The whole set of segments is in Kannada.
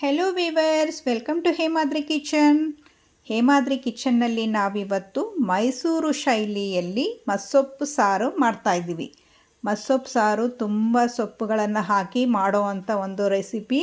Hello viewers welcome to Hemadri kitchen Hemadri ಕಿಚನ್ನಲ್ಲಿ ನಾವಿವತ್ತು ಮೈಸೂರು ಶೈಲಿಯಲ್ಲಿ ಮಸ್ಸೊಪ್ಪು ಸಾರು ಮಾಡ್ತಾಯಿದ್ದೀವಿ ಮಸ್ಸೊಪ್ಪು ಸಾರು ತುಂಬ ಸೊಪ್ಪುಗಳನ್ನು ಹಾಕಿ ಮಾಡುವಂಥ ಒಂದು ರೆಸಿಪಿ.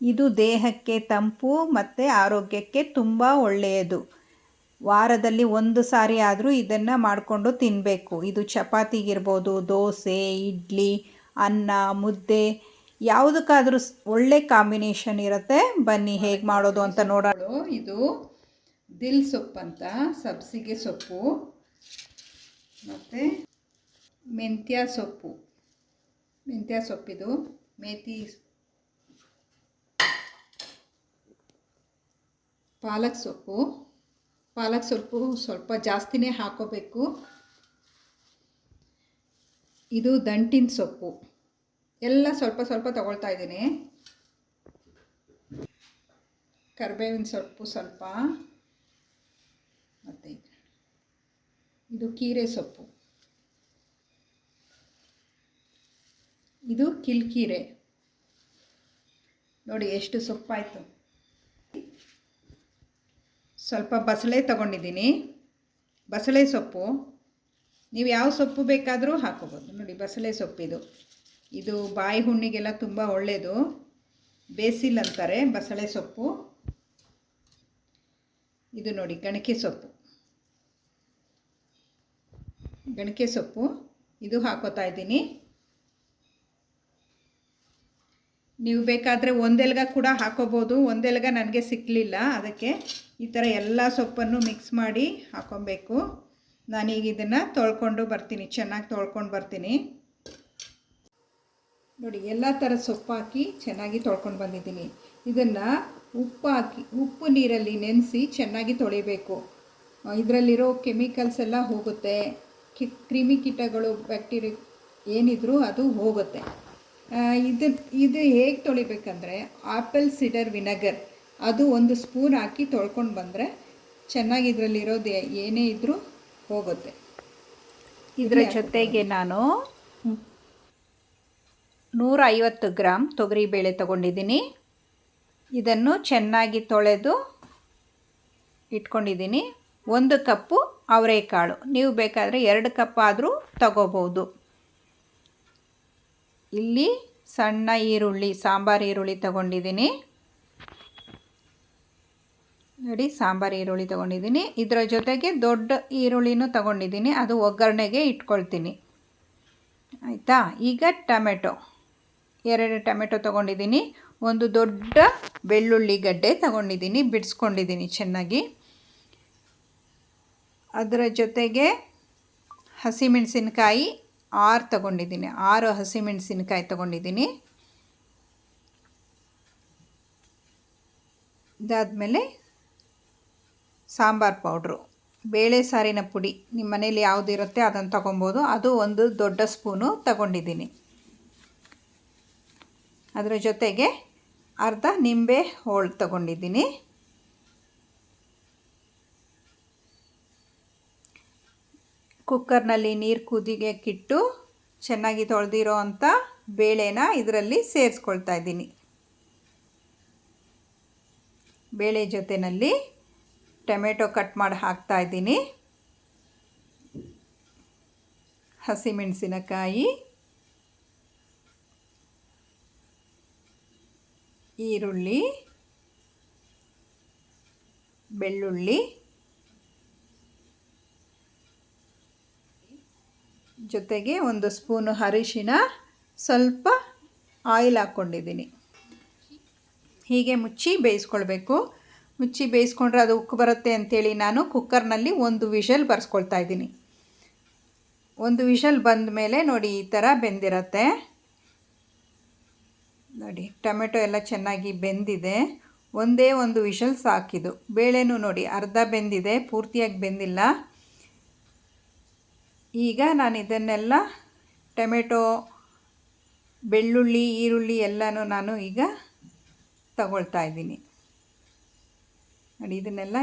ಇದು ದೇಹಕ್ಕೆ ತಂಪು ಮತ್ತು ಆರೋಗ್ಯಕ್ಕೆ ತುಂಬ ಒಳ್ಳೆಯದು. ವಾರದಲ್ಲಿ ಒಂದು ಸಾರಿ ಆದರೂ ಇದನ್ನು ಮಾಡಿಕೊಂಡು ತಿನ್ನಬೇಕು ಇದು ಚಪಾತಿಗಿರ್ಬೋದು, ದೋಸೆ, ಇಡ್ಲಿ, ಅನ್ನ, ಮುದ್ದೆ ಯಾವುದಕ್ಕಾದರೂ ಒಳ್ಳೆ ಕಾಂಬಿನೇಷನ್ ಇರುತ್ತೆ. ಬನ್ನಿ ಹೇಗೆ ಮಾಡೋದು ಅಂತ ನೋಡೋಣ. ಇದು ದಿಲ್ ಸೊಪ್ಪು ಅಂತ ಸಬ್ಸಿಗೆ ಸೊಪ್ಪು. ಮತ್ತು ಮೆಂತ್ಯ ಸೊಪ್ಪು. ಮೆಂತ್ಯ ಸೊಪ್ಪಿದು ಮೇಥಿ ಪಾಲಕ್ ಸೊಪ್ಪು. ಪಾಲಕ್ ಸೊಪ್ಪು ಸ್ವಲ್ಪ ಜಾಸ್ತಿನೇ ಹಾಕೋಬೇಕು. ಇದು ದಂಟಿನ ಸೊಪ್ಪು. ಎಲ್ಲ ಸ್ವಲ್ಪ ಸ್ವಲ್ಪ ತಗೊಳ್ತಾ ಇದ್ದೀನಿ. ಕರಿಬೇವಿನ ಸೊಪ್ಪು ಸ್ವಲ್ಪ. ಮತ್ತು ಇದು ಕೀರೆ ಸೊಪ್ಪು. ಇದು ಕಿಲ್ಕೀರೆ. ನೋಡಿ ಎಷ್ಟು ಸೊಪ್ಪಾಯಿತು. ಸ್ವಲ್ಪ ಬಸಳೆ ತಗೊಂಡಿದ್ದೀನಿ. ಬಸಳೆ ಸೊಪ್ಪು. ನೀವು ಯಾವ ಸೊಪ್ಪು ಬೇಕಾದರೂ ಹಾಕೋಬೋದು. ನೋಡಿ ಬಸಳೆ ಸೊಪ್ಪಿದು. ಇದು ಬಾಯಿ ಹುಣ್ಣಿಗೆಲ್ಲ ತುಂಬ ಒಳ್ಳೆಯದು ಬೇಸಿಲ್ ಅಂತಾರೆ, ಬಸಳೆ ಸೊಪ್ಪು. ಇದು ನೋಡಿ, ಗಣಕೆ ಸೊಪ್ಪು. ಗಣಕೆ ಸೊಪ್ಪು. ಇದು ಹಾಕೋತಾ ಇದ್ದೀನಿ. ನೀವು ಬೇಕಾದರೆ ಒಂದೆಲ್ಗ ಕೂಡ ಹಾಕೋಬೋದು. ಒಂದೆಲ್ಗ ನನಗೆ ಸಿಕ್ಕಲಿಲ್ಲ ಅದಕ್ಕೆ ಈ ಥರ ಎಲ್ಲ ಸೊಪ್ಪನ್ನು ಮಿಕ್ಸ್ ಮಾಡಿ ಹಾಕೊಬೇಕು. ನಾನೀಗ ಇದನ್ನು ತೊಳ್ಕೊಂಡು ಬರ್ತೀನಿ. ಚೆನ್ನಾಗಿ ತೊಳ್ಕೊಂಡು ಬರ್ತೀನಿ. ನೋಡಿ ಎಲ್ಲ ಥರ ಸೊಪ್ಪು ಹಾಕಿ ಚೆನ್ನಾಗಿ ತೊಳ್ಕೊಂಡು ಬಂದಿದ್ದೀನಿ. ಇದನ್ನು ಉಪ್ಪು ಹಾಕಿ ಉಪ್ಪು ನೀರಲ್ಲಿ ನೆನೆಸಿ ಚೆನ್ನಾಗಿ ತೊಳಿಬೇಕು. ಇದರಲ್ಲಿರೋ ಕೆಮಿಕಲ್ಸ್ ಎಲ್ಲ ಹೋಗುತ್ತೆ. ಕಿ ಕ್ರಿಮಿ ಕೀಟಗಳು ಬ್ಯಾಕ್ಟೀರಿಯಾ ಏನಿದ್ರೂ ಅದು ಹೋಗುತ್ತೆ. ಇದು ಇದು ಹೇಗೆ ತೊಳಿಬೇಕಂದ್ರೆ ಆಪಲ್ ಸಿಡರ್ ವಿನೆಗರ್ ಅದು ಒಂದು ಸ್ಪೂನ್ ಹಾಕಿ ತೊಳ್ಕೊಂಡು ಬಂದರೆ ಚೆನ್ನಾಗಿ ಇದರಲ್ಲಿರೋದು ಏನೇ ಇದ್ದರೂ ಹೋಗುತ್ತೆ. ಇದರ ಜೊತೆಗೆ ನಾನು ನೂರ ಐವತ್ತು ಗ್ರಾಮ್ ತೊಗರಿಬೇಳೆ ತಗೊಂಡಿದ್ದೀನಿ. ಇದನ್ನು ಚೆನ್ನಾಗಿ ತೊಳೆದು ಇಟ್ಕೊಂಡಿದ್ದೀನಿ. ಒಂದು ಕಪ್ಪು ಅವರೆಕಾಳು. ನೀವು ಬೇಕಾದರೆ ಎರಡು ಕಪ್ ಆದರೂ ತಗೋಬೋದು. ಇಲ್ಲಿ ಸಣ್ಣ ಈರುಳ್ಳಿ, ಸಾಂಬಾರು ಈರುಳ್ಳಿ ತಗೊಂಡಿದ್ದೀನಿ. ನೋಡಿ, ಸಾಂಬಾರು ಈರುಳ್ಳಿ ತೊಗೊಂಡಿದ್ದೀನಿ. ಇದರ ಜೊತೆಗೆ ದೊಡ್ಡ ಈರುಳ್ಳಿನೂ ತಗೊಂಡಿದ್ದೀನಿ. ಅದು ಒಗ್ಗರಣೆಗೆ ಇಟ್ಕೊಳ್ತೀನಿ. ಆಯಿತಾ? ಈಗ ಟೊಮೆಟೊ. ಎರಡು ಟೊಮೆಟೊ ತೊಗೊಂಡಿದ್ದೀನಿ, ಒಂದು ದೊಡ್ಡ ಬೆಳ್ಳುಳ್ಳಿ ಗಡ್ಡೆ ತಗೊಂಡಿದ್ದೀನಿ, ಬಿಡಿಸ್ಕೊಂಡಿದ್ದೀನಿ ಚೆನ್ನಾಗಿ. ಅದರ ಜೊತೆಗೆ ಹಸಿಮೆಣಸಿನ್ಕಾಯಿ ಆರು ತಗೊಂಡಿದ್ದೀನಿ, ಆರು ಹಸಿಮೆಣಸಿನ್ಕಾಯಿ ತಗೊಂಡಿದ್ದೀನಿ. ಇದಾದಮೇಲೆ ಸಾಂಬಾರು ಪೌಡ್ರು, ಬೇಳೆ ಸಾರಿನ ಪುಡಿ ನಿಮ್ಮ ಮನೇಲಿ ಯಾವುದಿರುತ್ತೆ ಅದನ್ನು ತಗೊಬೋದು, ಅದು ಒಂದು ದೊಡ್ಡ ಸ್ಪೂನು ತಗೊಂಡಿದ್ದೀನಿ. ಅದರ ಜೊತೆಗೆ ಅರ್ಧ ನಿಂಬೆ ಹೋಳು ತಗೊಂಡಿದ್ದೀನಿ. ಕುಕ್ಕರ್ನಲ್ಲಿ ನೀರು ಕುದಿಗೆಕ್ಕಿಟ್ಟು ಚೆನ್ನಾಗಿ ತೊಳೆದಿರೋ ಅಂಥ ಬೇಳೆನ ಇದರಲ್ಲಿ ಸೇರಿಸ್ಕೊಳ್ತಾ ಇದ್ದೀನಿ. ಬೇಳೆ ಜೊತೆಯಲ್ಲಿ ಟೊಮೆಟೊ ಕಟ್ ಮಾಡಿ ಹಾಕ್ತಾ ಇದ್ದೀನಿ. ಹಸಿಮೆಣಸಿನಕಾಯಿ. ಈರುಳ್ಳಿ, ಬೆಳ್ಳುಳ್ಳಿ, ಜೊತೆಗೆ ಒಂದು ಸ್ಪೂನು ಅರಿಶಿನ, ಸ್ವಲ್ಪ ಆಯಿಲ್ ಹಾಕ್ಕೊಂಡಿದ್ದೀನಿ. ಹೀಗೆ ಮುಚ್ಚಿ ಬೇಯಿಸ್ಕೊಳ್ಬೇಕು. ಮುಚ್ಚಿ ಬೇಯಿಸ್ಕೊಂಡ್ರೆ ಅದು ಉಕ್ಕು ಬರುತ್ತೆ ಅಂಥೇಳಿ ನಾನು ಕುಕ್ಕರ್ನಲ್ಲಿ ಒಂದು ವಿಷಲ್ ಬರ್ಸ್ಕೊಳ್ತಾ ಇದ್ದೀನಿ. ಒಂದು ವಿಷಲ್ ಬಂದ ಮೇಲೆ ನೋಡಿ ಈ ಥರ ಬೆಂದಿರತ್ತೆ. ನೋಡಿ, ಟೊಮೆಟೊ ಎಲ್ಲ ಚೆನ್ನಾಗಿ ಬೆಂದಿದೆ. ಒಂದೇ ಒಂದು ವಿಷಲ್ ಸಾಕಿದು ಬೇಳೆನೂ ನೋಡಿ, ಅರ್ಧ ಬೆಂದಿದೆ, ಪೂರ್ತಿಯಾಗಿ ಬೆಂದಿಲ್ಲ. ಈಗ ನಾನು ಇದನ್ನೆಲ್ಲ ಟೊಮೆಟೊ, ಬೆಳ್ಳುಳ್ಳಿ, ಈರುಳ್ಳಿ ಎಲ್ಲನೂ ನಾನು ಈಗ ತಗೊಳ್ತಾ ಇದ್ದೀನಿ. ನೋಡಿ, ಇದನ್ನೆಲ್ಲ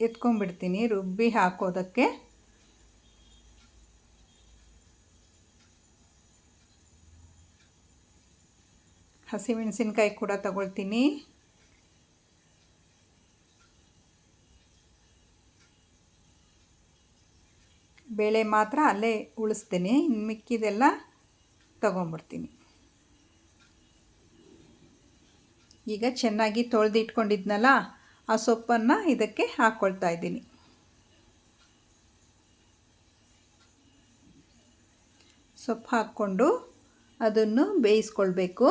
ಎತ್ಕೊಂಡ್ಬಿಡ್ತೀನಿ, ರುಬ್ಬಿ ಹಾಕೋದಕ್ಕೆ. ಹಸಿಮೆಣಸಿನ್ಕಾಯಿ ಕೂಡ ತಗೊಳ್ತೀನಿ. ಬೇಳೆ ಮಾತ್ರ ಅಲ್ಲೇ ಉಳಿಸ್ತೀನಿ. ಇನ್ನು ಮಿಕ್ಕಿದೆಲ್ಲ ತಗೊಂಬಿಡ್ತೀನಿ ಈಗ ಚೆನ್ನಾಗಿ ತೊಳೆದಿಟ್ಕೊಂಡಿದ್ನಲ್ಲ, ಆ ಸೊಪ್ಪನ್ನು ಇದಕ್ಕೆ ಹಾಕ್ಕೊಳ್ತಾ ಇದ್ದೀನಿ. ಸೊಪ್ಪು ಹಾಕ್ಕೊಂಡು ಅದನ್ನು ಬೇಯಿಸ್ಕೊಳ್ಬೇಕು.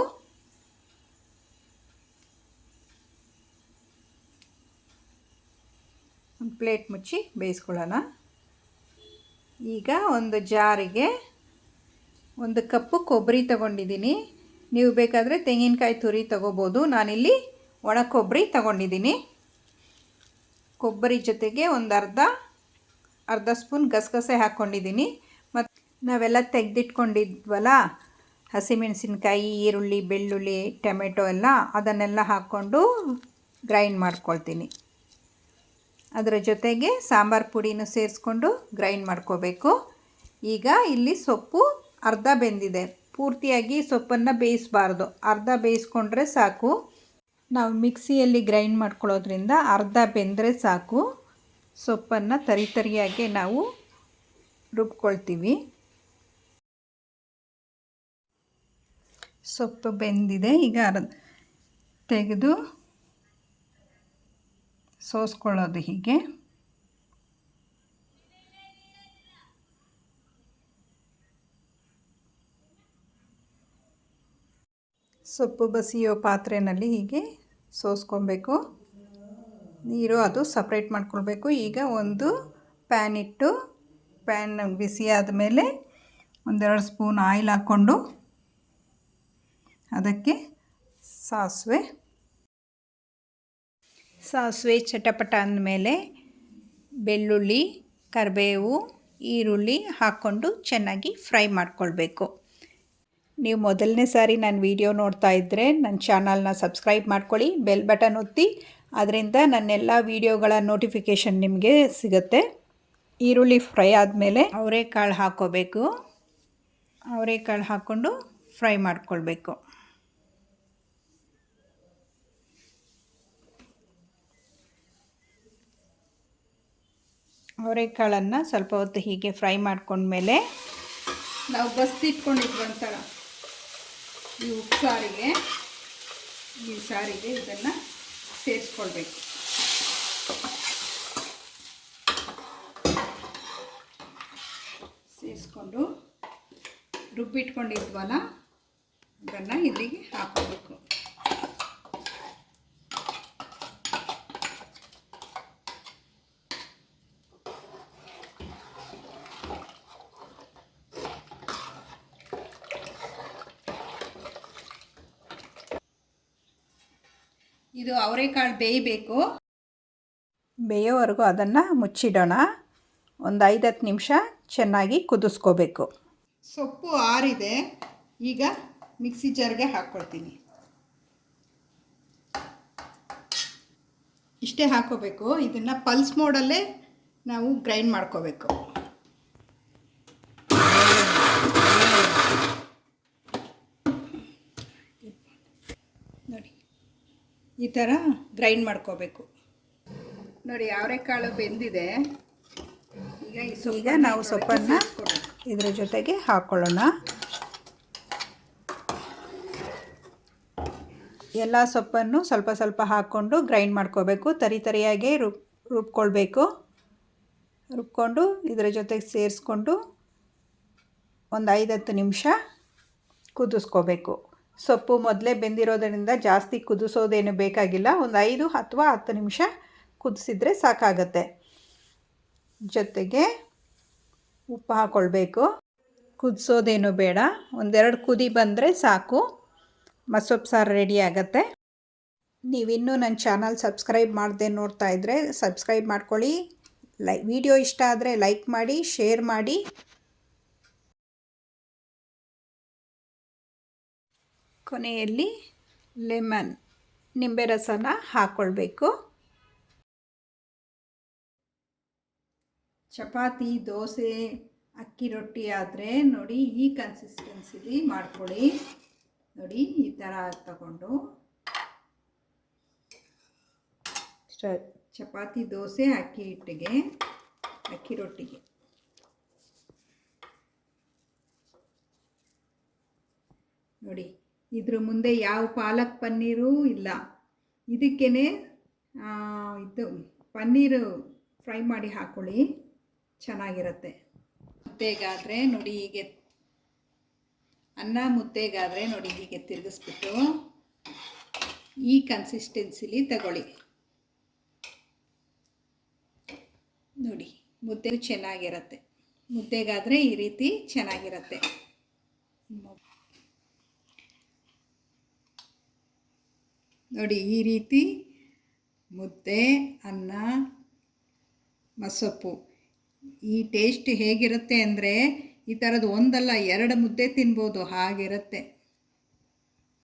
ಒಂದು ಪ್ಲೇಟ್ ಮುಚ್ಚಿ ಬೇಯಿಸ್ಕೊಳ್ಳೋಣ. ಈಗ ಒಂದು ಜಾರಿಗೆ ಒಂದು ಕಪ್ಪು ಕೊಬ್ಬರಿ ತಗೊಂಡಿದ್ದೀನಿ. ನೀವು ಬೇಕಾದರೆ ತೆಂಗಿನಕಾಯಿ ತುರಿ ತಗೋಬೋದು. ನಾನಿಲ್ಲಿ ಒಣ ಕೊಬ್ಬರಿ ತಗೊಂಡಿದ್ದೀನಿ. ಕೊಬ್ಬರಿ ಜೊತೆಗೆ ಒಂದು ಅರ್ಧ ಅರ್ಧ ಸ್ಪೂನ್ ಗಸಗಸೆ ಹಾಕ್ಕೊಂಡಿದ್ದೀನಿ. ಮತ್ತು ನಾವೆಲ್ಲ ತೆಗೆದಿಟ್ಕೊಂಡಿದ್ವಲ್ಲ, ಹಸಿಮೆಣಸಿನ್ಕಾಯಿ, ಈರುಳ್ಳಿ, ಬೆಳ್ಳುಳ್ಳಿ, ಟೊಮೆಟೊ ಎಲ್ಲ ಅದನ್ನೆಲ್ಲ ಹಾಕ್ಕೊಂಡು ಗ್ರೈಂಡ್ ಮಾಡ್ಕೊಳ್ತೀನಿ. ಅದರ ಜೊತೆಗೆ ಸಾಂಬಾರು ಪುಡಿನೂ ಸೇರಿಸ್ಕೊಂಡು ಗ್ರೈಂಡ್ ಮಾಡ್ಕೋಬೇಕು. ಈಗ ಇಲ್ಲಿ ಸೊಪ್ಪು ಅರ್ಧ ಬೆಂದಿದೆ. ಪೂರ್ತಿಯಾಗಿ ಸೊಪ್ಪನ್ನು ಬೇಯಿಸಬಾರ್ದು. ಅರ್ಧ ಬೇಯಿಸ್ಕೊಂಡ್ರೆ ಸಾಕು. ನಾವು ಮಿಕ್ಸಿಯಲ್ಲಿ ಗ್ರೈಂಡ್ ಮಾಡ್ಕೊಳ್ಳೋದ್ರಿಂದ ಅರ್ಧ ಬೆಂದರೆ ಸಾಕು. ಸೊಪ್ಪನ್ನು ತರಿ ತರಿಯಾಗಿ ನಾವು ರುಬ್ಕೊಳ್ತೀವಿ. ಸೊಪ್ಪು ಬೆಂದಿದೆ. ಈಗ ಅರ್ಧ ತೆಗೆದು ಸೋಸ್ಕೊಳ್ಳೋದು ಹೀಗೆ. ಸೊಪ್ಪು ಬಸಿಯೋ ಪಾತ್ರೆಯಲ್ಲಿ ಹೀಗೆ ಸೋಸ್ಕೊಬೇಕು. ನೀರು ಅದು ಸಪ್ರೇಟ್ ಮಾಡ್ಕೊಳ್ಬೇಕು. ಈಗ ಒಂದು ಪ್ಯಾನ್ ಇಟ್ಟು ಪ್ಯಾನ್ ಬಿಸಿ ಆದಮೇಲೆ ಒಂದೆರಡು ಸ್ಪೂನ್ ಆಯಿಲ್ ಹಾಕ್ಕೊಂಡು ಅದಕ್ಕೆ ಸಾಸಿವೆ. ಸಾಸಿವೆ ಚಟಪಟ ಅಂದಮೇಲೆ ಬೆಳ್ಳುಳ್ಳಿ, ಕರಿಬೇವು, ಈರುಳ್ಳಿ ಹಾಕ್ಕೊಂಡು ಚೆನ್ನಾಗಿ ಫ್ರೈ ಮಾಡ್ಕೊಳ್ಬೇಕು. ನೀವು ಮೊದಲನೇ ಸಾರಿ ನನ್ನ ವಿಡಿಯೋ ನೋಡ್ತಾ ಇದ್ದರೆ ನನ್ನ ಚಾನಲ್ನ ಸಬ್ಸ್ಕ್ರೈಬ್ ಮಾಡ್ಕೊಳ್ಳಿ, ಬೆಲ್ ಬಟನ್ ಒತ್ತಿ ಅದರಿಂದ ನನ್ನೆಲ್ಲ ವೀಡಿಯೋಗಳ ನೋಟಿಫಿಕೇಷನ್ ನಿಮಗೆ ಸಿಗುತ್ತೆ. ಈರುಳ್ಳಿ ಫ್ರೈ ಆದಮೇಲೆ ಅವರೆಕಾಳು ಹಾಕ್ಕೋಬೇಕು. ಅವರೆಕಾಳು ಹಾಕ್ಕೊಂಡು ಫ್ರೈ ಮಾಡ್ಕೊಳ್ಬೇಕು. ಅವರೆಕಾಳನ್ನು ಸ್ವಲ್ಪ ಹೊತ್ತು ಹೀಗೆ ಫ್ರೈ ಮಾಡ್ಕೊಂಡ್ಮೇಲೆ ನಾವು ಬಸ್ತಿಟ್ಕೊಂಡಿದ್ವಂತಲ್ಲ ಈ ಉಪ್ಪು ಸಾರಿಗೆ, ಈ ಸಾರಿಗೆ ಇದನ್ನು ಸೇರಿಸ್ಕೊಳ್ಬೇಕು. ಸೇರಿಸ್ಕೊಂಡು ರುಬ್ಬಿಟ್ಕೊಂಡಿದ್ವಲ್ಲ ಅದನ್ನು ಇಲ್ಲಿಗೆ ಹಾಕೋಬೇಕು ಇದು ಅವರೆಕಾಳು ಬೇಯಬೇಕು. ಬೇಯೋವರೆಗೂ ಅದನ್ನು ಮುಚ್ಚಿಡೋಣ. ಒಂದು ಐದು ಹತ್ತು ನಿಮಿಷ ಚೆನ್ನಾಗಿ ಕುದಿಸ್ಕೋಬೇಕು. ಸೊಪ್ಪು ಆರಿದೆ. ಈಗ ಮಿಕ್ಸಿ ಜಾರ್ಗೆ ಹಾಕ್ಕೊಳ್ತೀನಿ. ಇಷ್ಟೇ ಹಾಕೋಬೇಕು ಇದನ್ನು ಪಲ್ಸ್ ಮೋಡಲ್ಲೇ ನಾವು ಗ್ರೈಂಡ್ ಮಾಡ್ಕೋಬೇಕು ನೋಡಿ ಈ ಥರ ಗ್ರೈಂಡ್ ಮಾಡ್ಕೋಬೇಕು. ನೋಡಿ ಅವರೆಕಾಳು ಬೆಂದಿದೆ. ಈಗ ಈಗ ನಾವು ಸೊಪ್ಪನ್ನು ಇದರ ಜೊತೆಗೆ ಹಾಕ್ಕೊಳ್ಳೋಣ ಎಲ್ಲ ಸೊಪ್ಪನ್ನು ಸ್ವಲ್ಪ ಸ್ವಲ್ಪ ಹಾಕ್ಕೊಂಡು ಗ್ರೈಂಡ್ ಮಾಡ್ಕೋಬೇಕು. ತರಿ ತರಿಯಾಗಿ ರುಬ್ ರುಬ್ಕೊಳ್ಬೇಕು. ರುಬ್ಕೊಂಡು ಇದರ ಜೊತೆಗೆ ಸೇರಿಸ್ಕೊಂಡು ಒಂದು ಐದು ಹತ್ತು ನಿಮಿಷ ಕುದಿಸ್ಕೋಬೇಕು. ಸೊಪ್ಪು ಮೊದಲೇ ಬೆಂದಿರೋದರಿಂದ ಜಾಸ್ತಿ ಕುದಿಸೋದೇನು ಬೇಕಾಗಿಲ್ಲ. ಒಂದು ಐದು ಅಥವಾ ಹತ್ತು ನಿಮಿಷ ಕುದಿಸಿದ್ರೆ ಸಾಕಾಗತ್ತೆ. ಜೊತೆಗೆ ಉಪ್ಪು ಹಾಕ್ಕೊಳ್ಬೇಕು ಕುದಿಸೋದೇನು ಬೇಡ. ಒಂದೆರಡು ಕುದಿ ಬಂದರೆ ಸಾಕು. ಮಸೊಪ್ಪು ಸಾರು ರೆಡಿ ಆಗುತ್ತೆ. ನೀವಿನ್ನೂ ನನ್ನ ಚಾನಲ್ ಸಬ್ಸ್ಕ್ರೈಬ್ ಮಾಡದೆ ನೋಡ್ತಾ ಇದ್ದರೆ ಸಬ್ಸ್ಕ್ರೈಬ್ ಮಾಡ್ಕೊಳ್ಳಿ. ಲೈ ವಿಡಿಯೋ ಇಷ್ಟ ಆದರೆ ಲೈಕ್ ಮಾಡಿ, ಶೇರ್ ಮಾಡಿ. ಕೊನೆಯಲ್ಲಿ ಲೆಮನ್ ನಿಂಬೆ ರಸನ ಹಾಕ್ಕೊಳ್ಬೇಕು ಚಪಾತಿ ದೋಸೆ ಅಕ್ಕಿ ರೊಟ್ಟಿ ಆದರೆ ನೋಡಿ ಈ ಕನ್ಸಿಸ್ಟೆನ್ಸಿಲಿ ಮಾಡ್ಕೊಳ್ಳಿ. ನೋಡಿ ಈ ಥರ ತಗೊಂಡು. ಚಪಾತಿ ದೋಸೆ ಅಕ್ಕಿ ಹಿಟ್ಟಿಗೆ ಅಕ್ಕಿ ರೊಟ್ಟಿಗೆ. ನೋಡಿ ಇದ್ರ ಮುಂದೆ ಯಾವ ಪಾಲಕ್ ಪನ್ನೀರು ಇಲ್ಲ. ಇದಕ್ಕೇ ಇದು ಪನ್ನೀರು ಫ್ರೈ ಮಾಡಿ ಹಾಕ್ಕೊಳ್ಳಿ ಚೆನ್ನಾಗಿರುತ್ತೆ. ಮುದ್ದೆಗಾದರೆ ನೋಡಿ ಹೀಗೆ. ಅನ್ನ ಮುದ್ದೆಗಾದರೆ ನೋಡಿ ಹೀಗೆ ತಿರುಗಿಸ್ಬಿಟ್ಟು ಈ ಕನ್ಸಿಸ್ಟೆನ್ಸಿಲಿ ತಗೊಳ್ಳಿ. ನೋಡಿ, ಮುದ್ದೆ ಚೆನ್ನಾಗಿರುತ್ತೆ. ಮುದ್ದೆಗಾದರೆ ಈ ರೀತಿ ಚೆನ್ನಾಗಿರತ್ತೆ. ನೋಡಿ, ಈ ರೀತಿ ಮುದ್ದೆ, ಅನ್ನ ಮಸೊಪ್ಪು ಈ ಟೇಸ್ಟ್ ಹೇಗಿರುತ್ತೆ ಅಂದರೆ ಈ ಥರದ್ದು ಒಂದಲ್ಲ, ಎರಡು ಮುದ್ದೆ ತಿನ್ಬೋದು, ಹಾಗಿರುತ್ತೆ.